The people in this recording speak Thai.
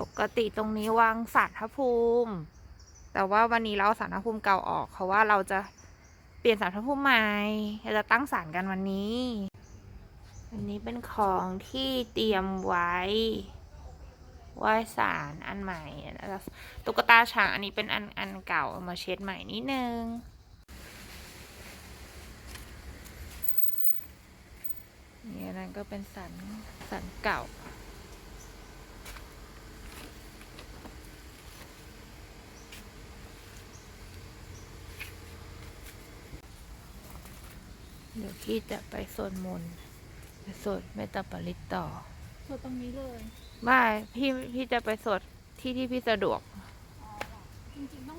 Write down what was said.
ปกติตรงนี้วางสารพระภูมิ แต่ว่าวันนี้เราสารพระภูมิเก่าออกเพราะว่าเราจะเปลี่ยนสารพระภูมิใหม่เราจะตั้งสารกันวันนี้ อันนี้เป็นของที่เตรียมไว้ไหว้สารอันใหม่ตุ๊กตาช้างอันนี้เป็นอันอันเก่าเอามาเช็ดใหม่นิดนึงนี่อันนั้นก็เป็นสันสันเก่า เดี๋ยวพี่จะไปสวดมนต์ไปสวดเมตตาปริตต่อสวดตรงนี้เลยไม่พี่พี่จะไปสวดที่ที่พี่สะดวก จริงๆต้อง